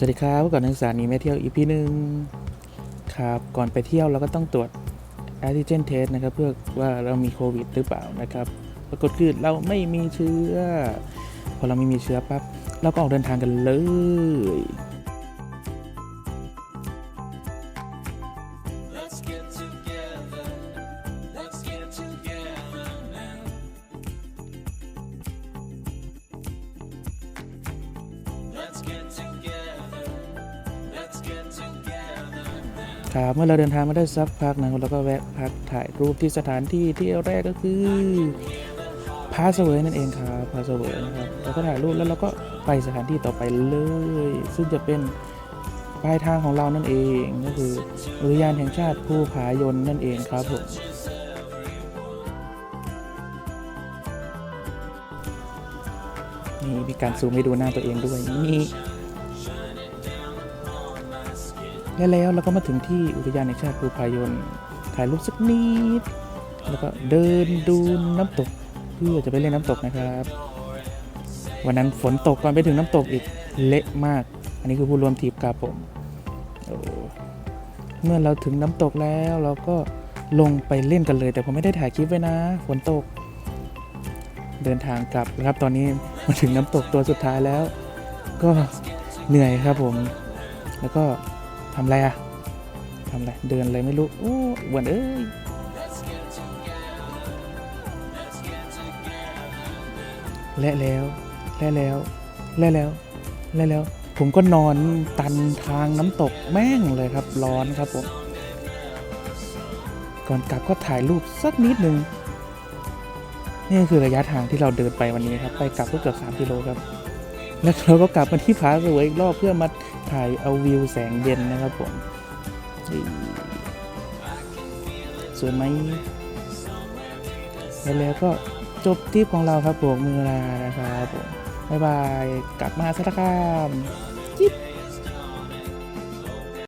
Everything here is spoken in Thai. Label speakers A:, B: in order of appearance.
A: สวัสดีครับก่อนนักศึกษานีไม่เที่ยวอีพีหนึ่งครับ ก่อนไปเที่ยวเราก็ต้องตรวจแอนติเจนเทสนะครับ เพื่อว่าเรามีโควิดหรือเปล่านะครับ ปรากฏคือเราไม่มีเชื้อ พอเราไม่มีเชื้อปั๊บเราก็ออกเดินทางกันเลย
B: Let's
A: ครับเมื่อเราเดินทางมาได้สักพักนะเราก็แวะพักถ่ายรูปที่สถานที่ที่แรกก็คือพาสเวยนั่นเองครับพาสเวยนะครับเราก็ถ่ายรูปแล้วเราก็ไปสถานที่ต่อไปเลย ซึ่งจะเป็นปลายทางของเรานั่นเองก็คืออุทยานแห่งชาติภูผายนนั่นเองครับผมนี่มีการซูมให้ดูหน้าตัวเองด้วยนี่ และแล้วเราก็มาถึงที่อุทยานแห่งชาติภูผายนถ่ายรูปสักนิด แล้วก็เดินดูน้ำตก เพื่อจะไปเล่นน้ำตกนะครับ วันนั้นฝนตกก่อนไปถึงน้ำตกอีกเละมาก อันนี้คือผู้รวมทริปครับผมเมื่อเราถึงน้ำตกแล้วเราก็ลงไปเล่นกันเลย แต่ผมไม่ได้ถ่ายคลิปไว้นะฝนตก เดินทางกลับนะครับตอนนี้มาถึงน้ำตกตัวสุดท้ายแล้ว ก็เหนื่อยครับผม แล้วก็ ทำอะไรอะทำอะไร เดินอะไรไม่รู้ โอ้อ้วนเอ้ย และแล้ว และแล้ว และแล้ว และแล้ว ผมก็นอนตันทางน้ำตกแม่งเลยครับ ร้อนครับผม ก่อนกลับก็ถ่ายรูปสักนิดนึง นี่คือระยะทางที่เราเดินไปวันนี้ครับ ไปกลับก็เกือบ3กิโลครับ แล้วเราก็กลับมาที่ผาสวยอีกรอบเพื่อมาถ่ายเอาวิวแสงเย็นนะครับผมนี่สวยไหมแล้วแล้วก็จบทริปของเราครับผมมือลานะครับผมบ๊ายบาย กลับมาสักครั้งจิ๊บ